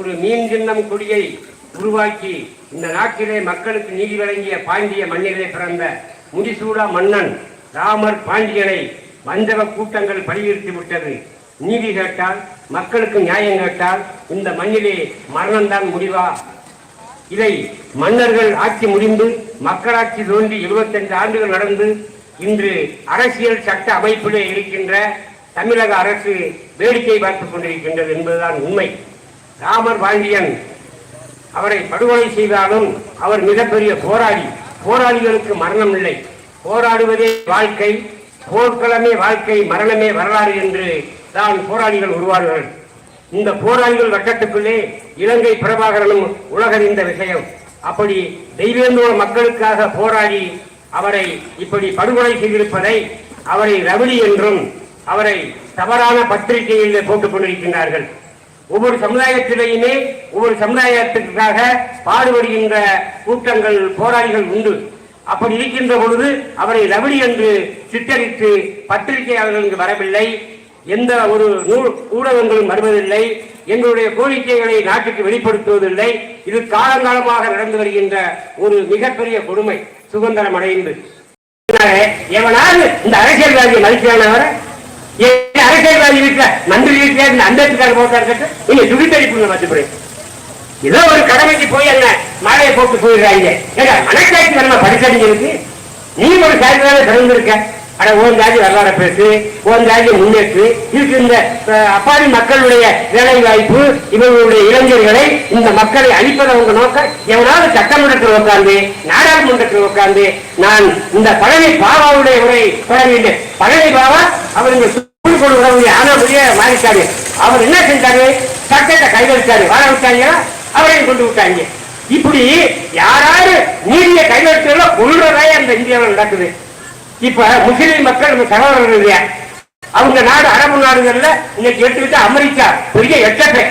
ஒரு மீன் தின்னம் கொடியை உருவாக்கி இந்த நாட்டிலே மக்களுக்கு நீதி வழங்கிய பாண்டிய மண்ணிலே பிறந்த முடிசூடா மன்னன் ராமர் பாண்டியனை வஞ்சக கூட்டங்கள் பலியுறுத்தி விட்டது. நீதி கேட்டால் மக்களுக்கு நியாயம் கேட்டால் இந்த மண்ணிலே மரணம்தான் முடிவா? இதை மன்னர்கள் ஆட்சி முடிந்து மக்களாட்சி தோன்றி 75 ஆண்டுகள் நடந்து இன்று அரசியல் சட்ட அமைப்பிலே இருக்கின்ற தமிழக அரசு வேடிக்கை பார்த்துக் கொண்டிருக்கின்றது என்பதுதான் உண்மை. ராமர் பாண்டியன் அவரை படுகொலை செய்தாலும் அவர் மிகப்பெரிய போராளி. போராளிகளுக்கு மரணம் இல்லை போராடுவதே வாழ்க்கை. போர்க்களமே வாழ்க்கை மரணமே வரலாறு என்று தான் போராளிகள் உருவார்கள். இந்த போராளிகள் வட்டத்துக்குள்ளே இலங்கை பிரபாகரனும் உலகறிந்த விஷயம். அப்படி தெய்வேந்திர மக்களுக்காக போராடி அவரை இப்படி படுகொலை செய்திருப்பதை அவரை ரவுடி என்றும் அவரை தவறான பத்திரிகையில் போட்டுக் கொண்டிருக்கின்றார்கள். ஒவ்வொரு சமுதாயத்திலேயுமே ஒவ்வொரு சமுதாயத்திற்காக பாடுபடுகின்ற கூட்டங்கள் போராளிகள் உண்டு. அப்படி இருக்கின்ற பொழுது அவரை ரவுடி என்று சித்தரித்து பத்திரிகையாளர்கள் வரவில்லை. எந்த ஒரு நூல் ஊடகங்களும் வருவதில்லை. எங்களுடைய கோரிக்கைகளை நாட்டுக்கு வெளிப்படுத்துவதில்லை. இது காலங்காலமாக நடந்து வருகின்ற ஒரு மிகப்பெரிய கொடுமை சுதந்திரம் அடைந்து. எவனாவது இந்த அரசியல்வாதியை மதிக்கிறானவரை ஏன் அரசியல்வாதி வீட்டுல மந்திரி வீட்டுல இந்த அம்பேத்கர் போட்டா இருக்கட்டும் நீங்க துடித்தடிப்புங்க மத்தியப்படுறேன் ஏதோ ஒரு கடமைக்கு போய் என்ன மாலையை போட்டு போயிடுறாங்க. ஏங்க மனசாட்சி நம்ம படிச்சவங்களுக்கு நீ ஒரு சாயத்தினால திறந்திருக்க அட ஓன் ஜாதி வரலாறு பேசு ஓன் ஜாதி முன்னேற்று. இதுக்கு இந்த அப்பாவி மக்களுடைய வேலை வாய்ப்பு இவர்களுடைய இளைஞர்களை இந்த மக்களை அழிப்பதை உங்க நோக்கம் எவனாவது சட்டமன்றத்தில் உட்கார்ந்து நாடாளுமன்றத்தில் உட்கார்ந்து நான் இந்த பழனி பாபாவுடைய உரை தொடங்கிட்டேன். பழனி பாபா அவர் இங்க சுப்ரீம் ஆனபடியே மாறிட்டாரு அவர் என்ன செஞ்சாரு? சட்டத்தை கையெழுத்தாரு. வாழ விட்டாங்க அவரையும் கொண்டு விட்டாங்க. இப்படி யாராவது நீதியை கையெழுத்துல கொள்றதே அந்த இந்தியாவில் நடக்குது. இப்ப முஸ்லிம் மக்கள் நம்ம சகோதரர்கள் இல்லையா? அவங்க நாடு அரபு நாடுகள்ல இன்னைக்கு எடுத்துக்கிட்டு அமெரிக்கா. பெரிய எட்டப்பை.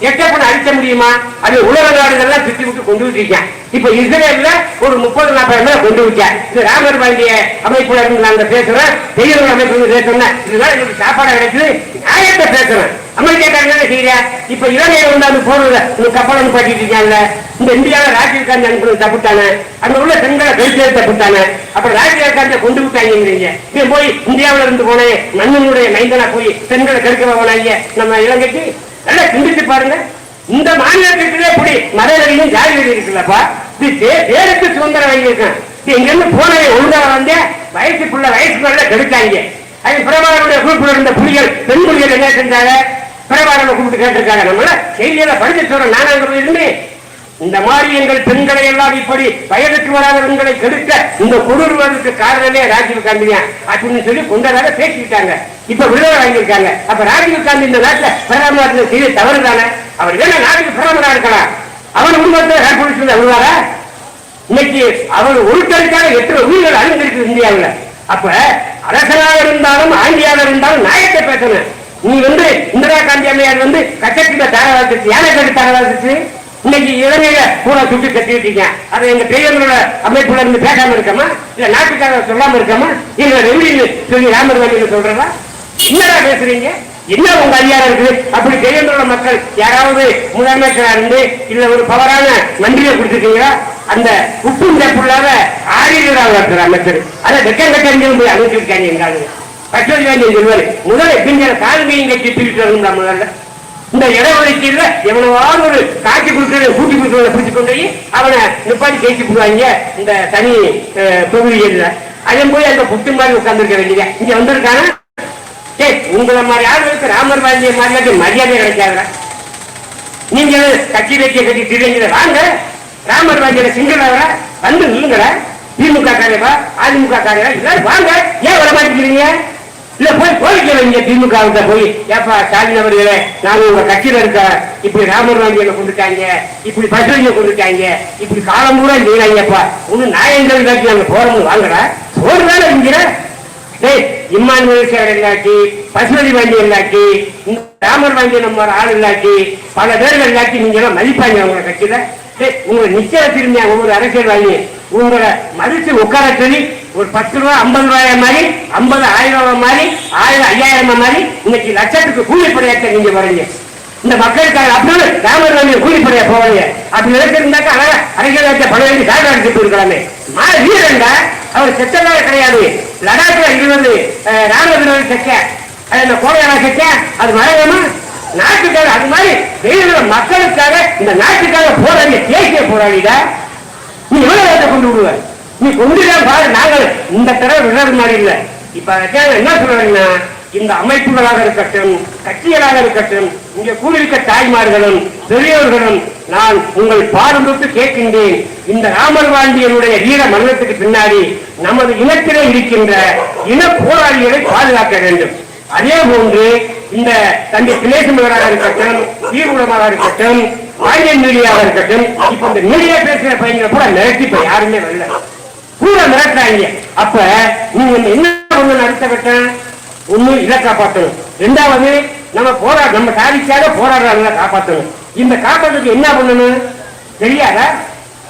எட்டப்பனை அழிக்க முடியுமா? அது உலக நாடுகள்லாம் சுத்தி கொண்டு விட்டுருக்கேன் இப்ப இஸ்ரேல்ல ஒரு முப்பது நாற்பது மேல கொண்டு விட்டேன் இது ராமர் பாண்டிய அமைப்புல இருந்து நாங்க பேசுறேன். பெரியவர் அமைப்பு இருந்து பேசுறேன் இதுதான் எங்களுக்கு சாப்பாடு கிடைச்சது. நியாயத்தை பேசுறேன். அமெரிக்காக்காரங்க என்ன செய்யறியா இப்ப இலங்கையில கொண்டாந்து போறதுல இந்த கப்பல் பாட்டிட்டு இருக்காங்கல்ல. இந்த இந்தியாவில ராஜீவ் காந்தி அனுப்புறது தப்புட்டானே அங்க உள்ள பெண்களை கழிச்சது தப்புட்டானே அப்புறம் ராஜீவ் காந்தியை கொண்டு விட்டாங்கிறீங்க இவன் போய் இந்தியாவில இருந்து போனேன் மன்னனுடைய மைந்தனா போய் பெண்களை கெடுக்க போனாங்க. நம்ம இலங்கைக்கு நல்லா சிந்திச்சு பாருங்க. இந்த மாநிலத்திற்குள்ளே இப்படி மதவெறியும் ஜாதி இருக்குல்லப்பா இது தே- சுதந்திரம் வாங்கியிருக்கான். இங்க இருந்து போனவை ஒழுங்காக வந்து வயசுக்குள்ள வயசுக்குள்ள கெடுத்தாங்க. அது பிரபாகருடைய குரூப்ல இருந்த புலிகள் பெண் புலிகள் என்ன செஞ்சாங்க? பிரபாகரனை கூப்பிட்டு கேட்டிருக்காங்க. நம்மள செய்தியில படிச்சு சொல்றோம் நானாங்கிறது இருந்து இந்த மாதிரி எங்கள் பெண்களை எல்லாம் இப்படி வயதுக்கு வராத பெண்களை கெடுக்க இந்த கொடூருவதற்கு காரணமே ராஜீவ் காந்தி தான். அப்படின்னு சொல்லி கொண்டதாக பேசிக்கிட்டாங்க. இப்ப விடுதலை வாங்கியிருக்காங்க. அப்ப ராஜீவ் காந்தி இந்த நாட்டுல பிரதமர் செய்த தவறு தானே? அவர் என்ன நாட்டுக்கு பிரதமரா இருக்கலாம் அவர் குடும்பத்தை ஏற்படுத்தி வருவாரா இன்னைக்கு அவர் ஒருத்தருக்காக எத்தனை உயிர்கள் அழிந்திருக்கு இந்தியாவில். அப்ப அரசராக இருந்தாலும் ஆண்டியாக இருந்தாலும் நாயத்தை பேசணும். நீ வந்து இந்திரா காந்தி அம்மையார் வந்து கச்சத்தில தார வளர்த்துச்சு யானை கட்டி தார இன்னைக்கு இளமையில பூரா சுட்டு கட்டிட்டீங்க அதை எங்க பெரியவங்களோட அமைப்புல இருந்து பேசாம இருக்கமா? இல்ல நாட்டுக்காக சொல்லாம இருக்கமா? இல்ல ரெவடின்னு சொல்லி ராமர் வண்டியில சொல்றதா? என்னடா பேசுறீங்க? என்ன உங்க அதிகாரம் இருக்குது? அப்படி பெரியவங்களோட மக்கள் யாராவது முதலமைச்சரா இருந்து இல்ல ஒரு பவரான மந்திரியை கொடுத்துருக்கீங்களா? அந்த உப்பு தப்புள்ளாத ஆரியராக இருக்கிற அமைச்சர். அதை வெக்கம் கட்டம் போய் அமைச்சிருக்காங்க எங்க ஆளுங்க. கச்சோதி வேண்டிய சொல்வாரு முதல்ல பிஞ்சர கால்கையும் கட்டி பிரித்து முதல்ல. இந்த இடஒதுக்கீடுல எவ்வளவாவது ஒரு காட்சி கொடுக்கறத கூட்டி கொடுக்கறத பிடிச்சு கொண்டு போய் அவனை நிப்பாட்டி ஜெயிச்சு போடுவாங்க இந்த தனி தொகுதிகளில் அதே அதன் போய் அந்த புட்டு மாதிரி உட்கார்ந்துருக்க வேண்டியது? இங்க வந்திருக்கானா? உங்களை மாதிரி ஆளுகளுக்கு ராமர் பாண்டிய மாதிரி மரியாதை கிடைக்காதுடா. நீங்க கட்சி வைக்க கட்டி திடீங்க வாங்க. ராமர் பாண்டியில சிங்களவர வந்து நில்லுங்கடா. திமுக காரியவா அதிமுக காரியவா எல்லாரும் வாங்க. ஏன் வர மாட்டேங்கிறீங்க? இல்ல போய் கோரிக்கை வைங்க. திமுக போய் ஏப்பா ஸ்டாலின் அவர்களே நாங்க உங்க கட்சியில இருக்க இப்படி ராமர் பாண்டியனை கொண்டுட்டாங்க இப்படி பசுவைய கொண்டுட்டாங்க இப்படி காலம் பூரா நீங்காங்கப்பா ஒண்ணு நாயங்கள் காட்டி நாங்க போறோம் வாங்கடா. ஒரு தானே இங்கிற டேய் இம்மானுவேல் சேர் இல்லாட்டி பசுமதி வண்டி இல்லாட்டி ராமர் வண்டி நம்ம ஆள் இல்லாட்டி பல பேர்கள் இல்லாட்டி நீங்க எல்லாம் மதிப்பாங்க உங்களை கட்சியில. உங்களை நிச்சய திரும்பியா ஒவ்வொரு அரசியல்வாதி உங்களை மதிச்சு உட்கார சொல்லி ஒரு பத்து ரூபா ஐம்பது ரூபாய மாதிரி ஐம்பது ஆயிரம் ரூபாய் மாதிரி ஆயிரம் ஐயாயிரம் மாதிரி இன்னைக்கு லட்சத்துக்கு கூலி நீங்க வரீங்க. இந்த மக்களுக்காக அப்படியே ராமர் நம்பி கூலிப்படையா போவாங்க. அப்படி நினைச்சிருந்தாக்க அழகா அரசியல் பழைய பணம் எழுதி சாக அடிச்சுட்டு இருக்கலாமே வீரண்டா அவர் செத்தனால கிடையாது. லடாக்ல இருந்து ராணுவ வீரர்கள் செக்க அது இந்த கோவையான செக்க அது மழையமா நாட்டுக்காக அது மாதிரி வெளியில மக்களுக்காக இந்த நாட்டுக்காக போராடிய தேசிய போராடிட நீ எவ்வளவு வேலை கொண்டு விடுவ நீ கொண்டுதான் பாரு நாங்கள் இந்த தடவை விடுறது மாதிரி இல்ல. இப்ப என்ன சொல்றீங்கன்னா இந்த அமைப்புகளாக இருக்கட்டும் கட்சிகளாக இருக்கட்டும் இங்க கூடியிருக்க தாய்மார்களும் பெரியவர்களும் நான் உங்கள் பாடம் தொட்டு கேட்கின்றேன். இந்த ராமர் வாண்டியனுடைய வீர மரணத்துக்கு பின்னாடி நமது இனத்திலே இருக்கின்ற இன போராளிகளை பாதுகாக்க வேண்டும். அதே போன்று இந்த தந்தை தினேசமகராக இருக்கட்டும் வீரகுடமாக இருக்கட்டும் பாண்டியன் மீடியாவாக இருக்கட்டும் இப்ப இந்த மீடியா பேசுற பையங்களை கூட மிரட்டி இப்ப யாருமே வரல. கூட மிரட்டாங்க அப்ப நீங்க என்ன ஒண்ணு நடத்த விட்டேன் ஒண்ணு இதை காப்பாற்றணும் ரெண்டாவது நம்ம போராட நம்ம சாதிக்காத போராடுறாங்க காப்பாற்றணும் இந்த காப்பாற்றுறதுக்கு என்ன பண்ணணும்? தெரியாத?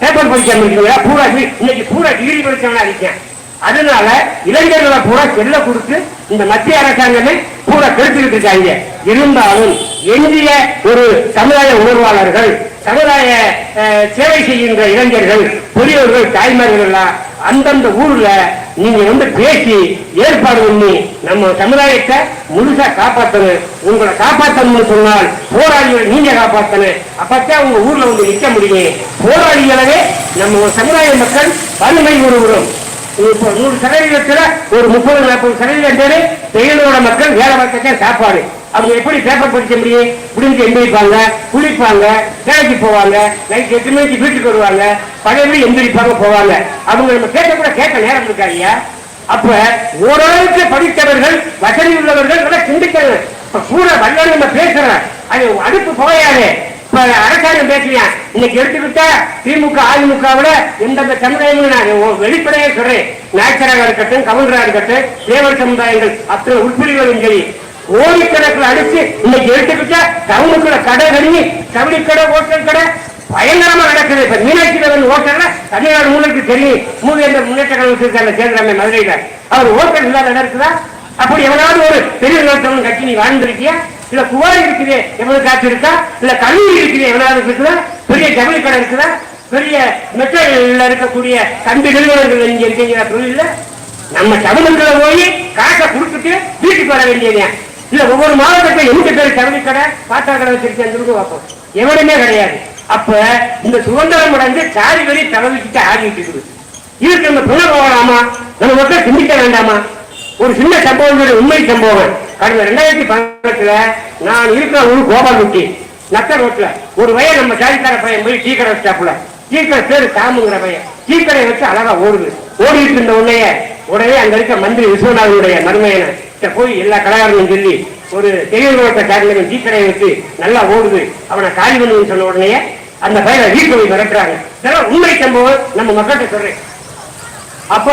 பேப்பர் படிக்காம இருக்கீங்களா? பூரா இன்னைக்கு பூரா டிகிரி படிச்சவனா இருக்கேன். அதனால இளைஞர்களை பூரா செல்ல கொடுத்து இந்த மத்திய அரசாங்கமே பூரா கெடுத்துக்கிட்டு இருக்காங்க. இருந்தாலும் எஞ்சிய ஒரு சமுதாய உணர்வாளர்கள் சமுதாய சேவை செய்கின்ற இளைஞர்கள் பெரியவர்கள் தாய்மார்கள் எல்லாம் அந்தந்த ஊர்ல நீங்க வந்து பேசி ஏற்பாடு பண்ணி நம்ம சமுதாயத்தை முழுசா காப்பாத்தணும். உங்களை காப்பாற்றணும்னு சொன்னால் போராளிகளை நீங்க காப்பாத்தணும். அப்பத்தான் உங்க ஊர்ல வந்து நிக்க முடியும். போராளிகளவே நம்ம சமுதாய மக்கள் வலிமை உருவரும். இப்போ நூறு சதவீதத்துல ஒரு முப்பது நாற்பது சதவீதம் பேரு பெயரோட மக்கள் வேலை பார்க்க சாப்பாடு. அவங்க எப்படி பேப்பர் படிக்க முடியும்? முடிஞ்சு எந்திரிப்பாங்க குளிப்பாங்க வேலைக்கு போவாங்க நைட் எட்டு மணிக்கு வீட்டுக்கு வருவாங்க பழையபடி எந்திரிப்பாங்க போவாங்க. அவங்க நம்ம கேட்ட கூட கேட்க நேரம் இருக்காங்க அப்ப ஓரளவுக்கு படித்தவர்கள் வசதி உள்ளவர்கள் நல்லா சிந்திக்கணும். இப்ப கூட வல்லல் நம்ம பேசுறேன் அது அடுப்பு போயாதே. இப்ப அரசாங்கம் பேசலையா இன்னைக்கு எடுத்துக்கிட்டா திமுக அதிமுகவுல எந்தெந்த சமுதாயங்களும் நான் வெளிப்படையே சொல்றேன். நாயக்கராக இருக்கட்டும் கவுண்டராக இருக்கட்டும் தேவர் சமுதாயங்கள் அத்தனை உட்பிரிவுகளும் சரி. கோடிக்கணக்கில் அடிச்சு இன்னைக்கு எடுத்துக்கிட்டா டவுனுக்குள்ள கடை கண்ணி கபடி கடை ஹோட்டல் கடை பயங்கரமா நடக்குது. இப்ப மீனாட்சி நகர் ஹோட்டல்ல தமிழ்நாடு முன்னுக்கு தெரியும். மூவேந்தர் முன்னேற்ற கழகத்தில் இருக்காங்க சேர்ந்தாமே மதுரையில. அவர் ஹோட்டல் இல்லாத இடம் இருக்குதா அப்படி எவனாவது ஒரு பெரிய நிறுத்தம் கட்சி நீ வாழ்ந்திருக்கியா? இல்ல குவாரி இருக்குது எவ்வளவு காட்சி இருக்கா? இல்ல கல்லூரி இருக்குது எவனாவது இருக்குதா? பெரிய ஜவுளி கடை இருக்குதா? பெரிய மெட்டல் இருக்கக்கூடிய கம்பி நிறுவனங்கள் இங்க இருக்கீங்களா? தொழில நம்ம சமணங்களை போய் காசை கொடுத்துட்டு வீட்டுக்கு வர வேண்டியது இல்ல ஒவ்வொரு மாவட்டத்தில் எந்த பேர் ஜவுளி கடை பாட்டா கடை வச்சிருக்கேன் சொல்லுங்க பார்ப்போம். எவனுமே கிடையாது. அப்ப இந்த சுதந்திரம் அடைஞ்சு சாதி வரி தலைவிக்கிட்ட ஆடிட்டு இருக்குது. இதுக்கு நம்ம துணை போகலாமா? நம்ம மக்கள் சிந்திக்க வேண்டாமா? ஒரு சின்ன சம்பவம் உண்மை சம்பவம். கடந்த ரெண்டாயிரத்தி பதினெட்டுல நான் இருக்கிற ஊர் கோபால்குட்டி நத்த ரோட்ல. ஒரு வயல் நம்ம ஜாதிக்கார பையன் போய் டீ கடை வச்சாப்புல டீ கடை பேரு சாமுங்கிற பையன். டீ கடையை வச்சு அழகா ஓடுது. ஓடிட்டு இருந்த உடனே உடனே அங்க இருக்க மந்திரி விஸ்வநாதனுடைய மருமையனை போய் எல்லா கலாகாரனும் சொல்லி ஒரு தெய்வத்தை மாவட்ட காரணம் கடையை வச்சு நல்லா ஓடுது. அவனை காலி பண்ணுன்னு சொன்ன உடனே அந்த பயிரை வீட்டு போய் மிரட்டுறாங்க. இதெல்லாம் உண்மை சம்பவம். நம்ம மக்கள்கிட்ட சொல்றேன். அப்ப